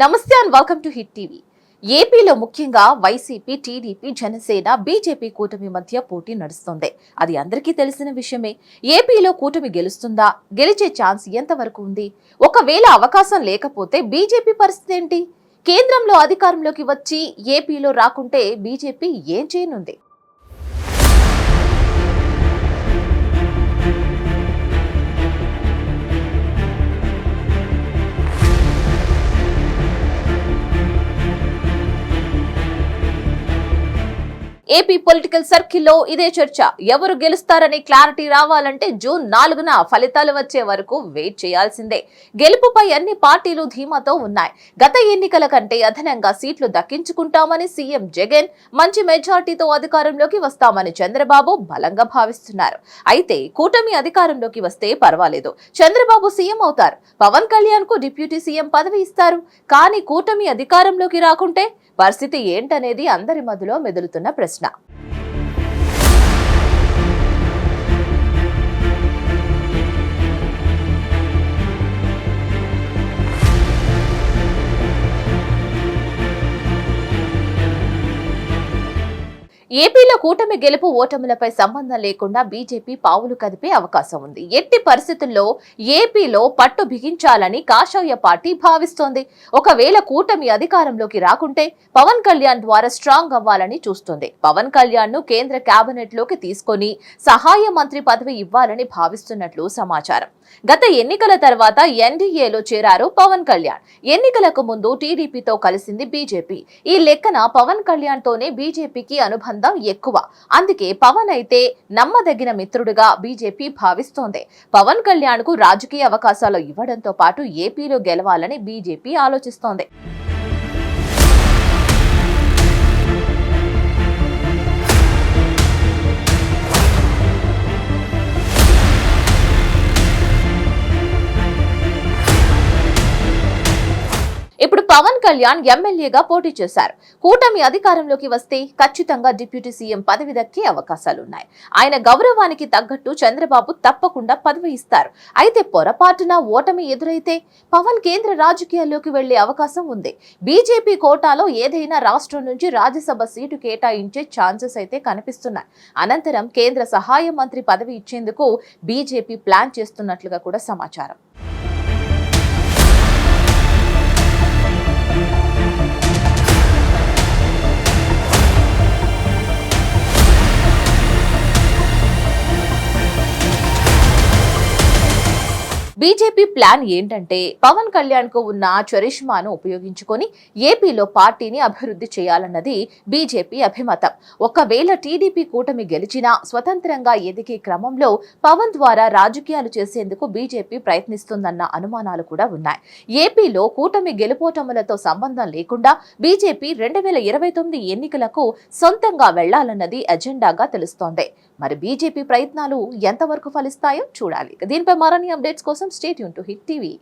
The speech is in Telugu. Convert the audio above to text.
Namaste and welcome to Hit TV. ఏపీలో ముఖ్యంగా వైసీపీ టీడీపీ జనసేన బీజేపీ కూటమి మధ్య పోటీ నడుస్తోంది. అది అందరికీ తెలిసిన విషయమే. ఏపీలో కూటమి గెలుస్తుందా? గెలిచే ఛాన్స్ ఎంతవరకు ఉంది? ఒకవేళ అవకాశం లేకపోతే బీజేపీ పరిస్థితి ఏంటి? కేంద్రంలో అధికారంలోకి వచ్చి ఏపీలో రాకుంటే బీజేపీ ఏం చేయనుంది? ఏపీ పొలిటికల్ సర్కిల్లో ఇదే చర్చ. ఎవరు గెలుస్తారనే క్లారిటీ రావాలంటే జూన్ నాలుగున ఫలితాలు వచ్చే వరకు వెయిట్ చేయాల్సిందే. గెలుపుపై అన్ని పార్టీలు ధీమాతో ఉన్నాయి. గత ఎన్నికల కంటే అదనంగా సీట్లు దక్కించుకుంటామని సీఎం జగన్ మంచి మెజార్టీతో అధికారంలోకి వస్తామని చంద్రబాబు బలంగా భావిస్తున్నారు. అయితే కూటమి అధికారంలోకి వస్తే పర్వాలేదు. చంద్రబాబు సీఎం అవుతారు. పవన్ కళ్యాణ్కు డిప్యూటీ సీఎం పదవి ఇస్తారు. కానీ కూటమి అధికారంలోకి రాకుంటే పరిస్థితి ఏంటనేది అందరి మధ్యలో మెదులుతున్న ప్రశ్న. ఏపీలో కూటమి గెలుపు ఓటములపై సంబంధం లేకుండా బీజేపీ పావులు కదిపే అవకాశం ఉంది. ఎట్టి పరిస్థితుల్లో ఏపీలో పట్టు బిగించాలని కాషాయ పార్టీ భావిస్తోంది. ఒకవేళ కూటమి అధికారంలోకి రాకుంటే పవన్ కళ్యాణ్ ద్వారా స్ట్రాంగ్ అవ్వాలని చూస్తుంది. పవన్ కళ్యాణ్ను కేంద్ర కేబినెట్లోకి తీసుకొని సహాయ మంత్రి పదవి ఇవ్వాలని భావిస్తున్నట్లు సమాచారం. గత ఎన్నికల తర్వాత ఎన్డీఏలో చేరారు పవన్ కళ్యాణ్. ఎన్నికలకు ముందు టీడీపీతో కలిసింది బీజేపీ. ఈ లెక్కన పవన్ కళ్యాణ్ తోనే బీజేపీకి అనుబంధం ఎక్కువ. అందుకే పవన్ అయితే నమ్మదగిన మిత్రుడిగా బీజేపీ భావిస్తోంది. పవన్ కళ్యాణ్కు రాజకీయ అవకాశాలు ఇవ్వడంతో పాటు ఏపీలో గెలవాలని బీజేపీ ఆలోచిస్తోంది. పవన్ కళ్యాణ్ ఎమ్మెల్యేగా పోటీ చేశారు. కూటమి అధికారంలోకి వస్తే ఖచ్చితంగా డిప్యూటీ సీఎం పదవి దక్కే అవకాశాలున్నాయి. ఆయన గౌరవానికి తగ్గట్టు చంద్రబాబు తప్పకుండా పదవి ఇస్తారు. అయితే పొరపాటున ఓటమి ఎదురైతే పవన్ కేంద్ర రాజకీయాల్లోకి వెళ్ళే అవకాశం ఉంది. బీజేపీ కోటాలో ఏదైనా రాష్ట్రం నుంచి రాజ్యసభ సీటు కేటాయించే ఛాన్సెస్ అయితే కనిపిస్తున్నాయి. అనంతరం కేంద్ర సహాయ మంత్రి పదవి ఇచ్చేందుకు బీజేపీ ప్లాన్ చేస్తున్నట్లుగా కూడా సమాచారం. బీజేపీ ప్లాన్ ఏంటంటే పవన్ కళ్యాణ్కు ఉన్న చరిష్మాను ఉపయోగించుకొని ఏపీలో పార్టీని అభివృద్ధి చేయాలన్నది బీజేపీ అభిమతం. ఒకవేళ టీడీపీ కూటమి గెలిచినా స్వతంత్రంగా ఎదిగే క్రమంలో పవన్ ద్వారా రాజకీయాలు చేసేందుకు బీజేపీ ప్రయత్నిస్తుందన్న అనుమానాలు కూడా ఉన్నాయి. ఏపీలో కూటమి గెలుపోటములతో సంబంధం లేకుండా బీజేపీ రెండు వేల ఇరవై తొమ్మిది ఎన్నికలకు సొంతంగా వెళ్ళాలన్నది అజెండాగా తెలుస్తోంది. మరి బీజేపీ ప్రయత్నాలు ఎంతవరకు ఫలిస్తాయో చూడాలి. దీనిపై మరిన్ని అప్డేట్స్ కోసం state Yoon to hit TV